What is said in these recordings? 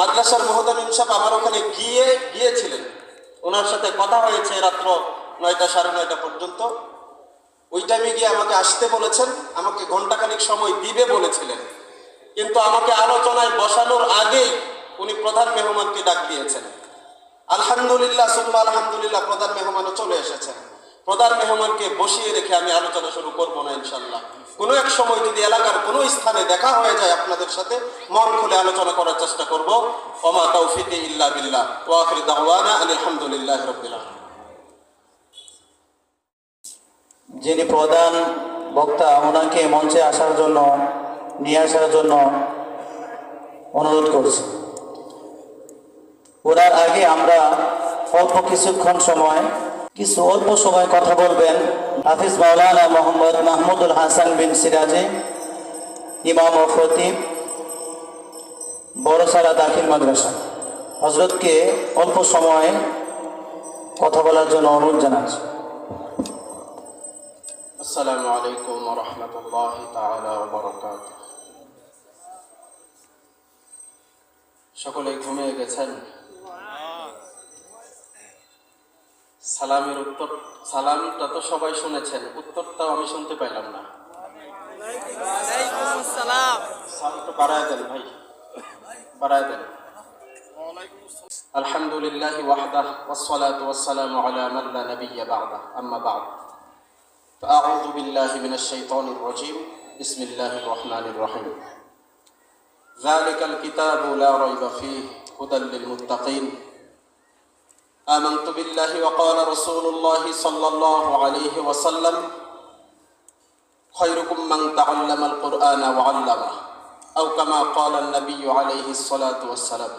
মাদ্রাসার মহোদমিন সাহেব আমার ওখানে গিয়ে গিয়েছিলেন। ওনার সাথে কথা হয়েছে রাত্র নয়টা সাড়ে নয়টা পর্যন্ত। ওই টাইমে গিয়ে আমাকে আসতে বলেছেন, আমাকে ঘন্টাখানিক সময় দিবে বলেছিলেন। কিন্তু আমাকে আলোচনায় বসানোর আগেই উনি প্রধান মেহমানকে ডাক দিয়েছেন। আলহামদুলিল্লাহ, সুম্মা আলহামদুলিল্লাহ, প্রধান মেহমানও চলে এসেছেন। প্রধান মেহমানকে বসিয়ে রেখে আমি আলোচনা শুরু করব না ইনশাল্লাহ কোনো এক সময় যদি এলাকার কোনো স্থানে দেখা হয়ে যায় আপনাদের সাথে, মন খুলে আলোচনা করার চেষ্টা করব। ওমা তৌফিকে ইল্লা দাওয়ানা আলহামদুলিল্লাহ রাব্বিল আলামিন। যিনি প্রধান বক্তা, ওনাকে মঞ্চে আসার জন্য, নিয়ে আসার জন্য অনুরোধ করছি। ওনার আগে আমরা অল্প কিছুক্ষণ সময় কিছু অল্প সময় কথা বলবেন হাফিজ মাওলানা মোহাম্মদ মাহমুদুল হাসান বিন সিরাজি, ইমাম ও খতিব, বড়সারা দাখিল মাদ্রাসা। হজরতকে অল্প সময় কথা বলার জন্য অনুরোধ জানাচ্ছি। আসসালামু আলাইকুম রাহমাতুল্লাহি সকলে ঘুমিয়ে গেছেন? সালামের উত্তর সালামটা তো সবাই শুনেছেন উত্তরটাও আমি শুনতে পাইলাম না সাউন্ড তো বাড়ায় দেন ভাই বাড়ায় দেন الحمد لله وحده والصلاة والسلام على من لا نبي بعده أما بعد فأعوذ بالله من الشيطان الرجيم بسم الله الرحمن الرحيم ذلك الكتاب لا ريب فيه هدى للمتقين آمنت بالله وقال رسول الله صلى الله عليه وسلم خيركم من تعلم القرآن وعلمه أو كما قال النبي عليه الصلاة والسلام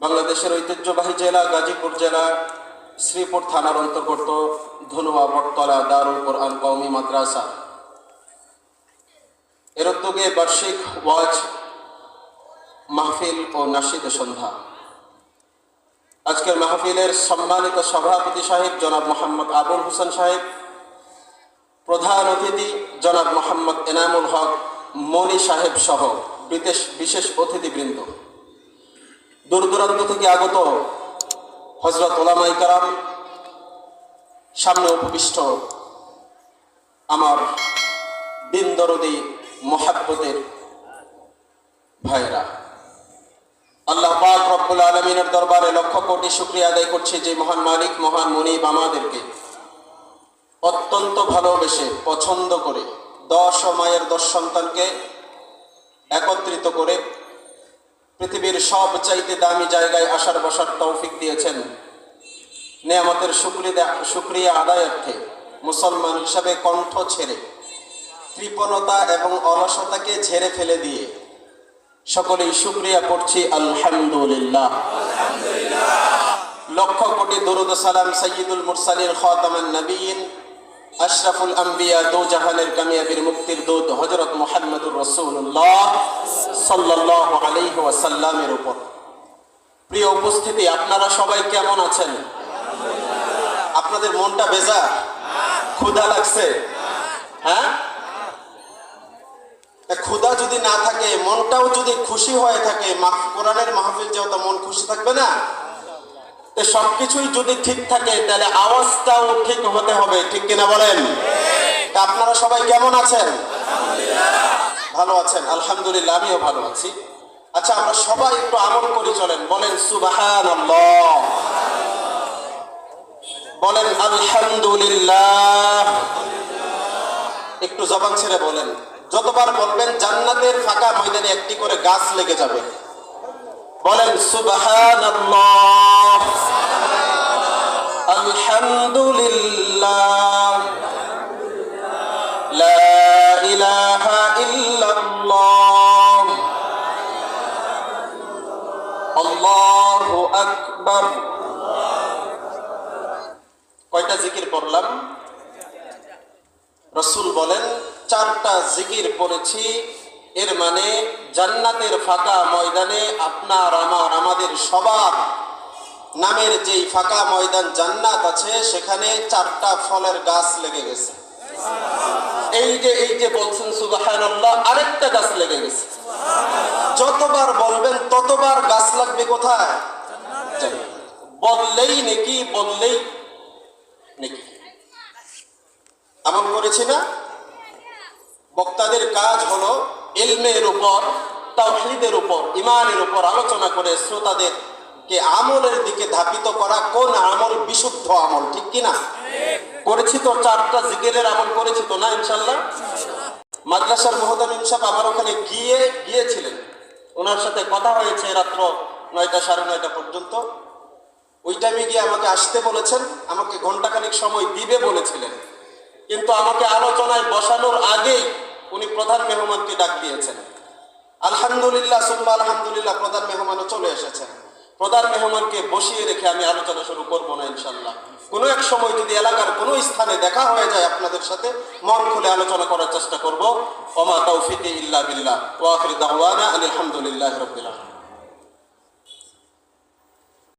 বাংলাদেশের ঐতিহ্যবাহী জেলা গাজীপুর জেলা শ্রীপুর থানার অন্তর্গত ধনুয়া বটতলা দারুল কোরআন কওমি মাদ্রাসা এর উদ্যোগে বার্ষিক ওয়াজ মাহফিল ও নাসিদ সন্ধ্যা। আজকের মাহফিলের সম্মানিত সভাপতি সাহেব জনাব মোহাম্মদ আবুল হোসেন সাহেব, প্রধান অতিথি জনাব মোহাম্মদ এনামুল হক, মনি সাহেব সহ বিদেশ বিশেষ অতিথিবৃন্দ। দূর দূরান্ত থেকে আগত হজরত ওলামাই কারাম, সামনে উপবিষ্ট আমার দিন দরদি মোহাব্বতের ভাইরা আল্লাহ পাক রব্বুল আলমিনের দরবারে লক্ষ কোটি শুক্রিয়া আদায় করছি যে মহান মালিক, মহান মনিব আমাদেরকে অত্যন্ত ভালোবেসে পছন্দ করে দশ মায়ের দশ সন্তানকে একত্রিত করে পৃথিবীর সব চাইতে দামি জায়গায় আসার বসার তৌফিক দিয়েছেন। নেয়ামতের শুক্রিয়া শুক্রিয়া আদায়ার্থে মুসলমান হিসাবে কণ্ঠ ছেড়ে, কৃপণতা এবং অলসতাকে ঝেড়ে ফেলে দিয়ে সকলেই শুক্রিয়া করছি, আলহামদুলিল্লাহ। লক্ষ কোটি দরুদ সালাম সৈয়দুল মুরসালিন খাতামান নবীন আশরাফুল আম্বিয়া দো জাহানের কামিয়াবির মুক্তির দূত হজরত মোহাম্মদুর রসুল্লাহ সাল্লাহ আলাইহি ওয়াসাল্লামের উপর। প্রিয় উপস্থিতি, আপনারা সবাই কেমন আছেন? আপনাদের মনটা বেজা ক্ষুধা লাগছে? হ্যাঁ? তা ক্ষুধা যদি না থাকে, মনটাও যদি খুশি হয়ে থাকে কোরআনের মাহফিল যেহেতু মন খুশি থাকবে না? সবকিছুই যদি ঠিক থাকে, তাহলে আওয়াজটাও ঠিক হতে হবে, ঠিক কিনা বলেন? আপনারা সবাই কেমন আছেন? ভালো আছেন, আলহামদুলিল্লাহ, আমিও ভালো আছি। আচ্ছা আমরা সবাই একটু আমল করে, চলেন, বলেন সুবাহান বলেন, আলহামদুলিল্লাহ। একটু জবান ছেড়ে বলেন। যতবার বলবেন জান্নাতের ফাঁকা ময়দানে একটি করে গাছ লেগে যাবে। বলেন সুবাহান আলহামদুলিল্লাহ। লা ইলাহা কয়টা জিকির করলাম রসুল বলেন চারটা জিকির পড়েছি। এর মানে জান্নাতের ফাঁকা ময়দানে আপনার, আমার, আমাদের সবার নামের যেই ফাঁকা ময়দান জান্নাত আছে, সেখানে চারটা ফলের গাছ লেগে গেছে। এই যে এই যে বলছেন সুবাহান্লাহ আরেকটা গাছ লেগে শতবার গাছ লাগবে কোথায়? বললেই নাকি বললেই নাকি। আমল করেছি না? বক্তাদের কাজ হলো ইলমের উপর, তাওহীদের উপর ইমানের উপর আলোচনা করে শ্রোতাদের কে আমলের দিকে ধাপিত করা কোন আমল বিশুদ্ধ আমল, ঠিক কি না করেছি তো চারটা জিকিরের আমল করেছি তো না ইনশাল্লাহ মাদ্রাসার মহোদয় সাহেব আমার ওখানে গিয়ে, গিয়েছিলেন। ওনার সাথে কথা হয়েছে রাত্র নয়টা সাড়ে নয়টা পর্যন্ত। ওই টাইমে গিয়ে আমাকে আসতে বলেছেন, আমাকে ঘন্টাখানিক সময় দিবে বলেছিলেন। কিন্তু আমাকে আলোচনায় বসানোর আগেই প্রধান মেহমানকে ডাক দিয়েছেন। আলহামদুলিল্লাহ, সুম্মা আলহামদুলিল্লাহ, প্রধান মেহমানও চলে এসেছেন। প্রধান মেহমানকে বসিয়ে রেখে আমি আলোচনা শুরু করব না ইনশাল্লাহ কোনো এক সময় যদি এলাকার কোনো স্থানে দেখা হয়ে যায় আপনাদের সাথে, মন খুলে আলোচনা করার চেষ্টা করব। ওমা তৌফিকে ইল্লা বিল্লাহ। ওয়া আখির দাওয়ানা আলহামদুলিল্লাহ রাব্বিল আলামিন।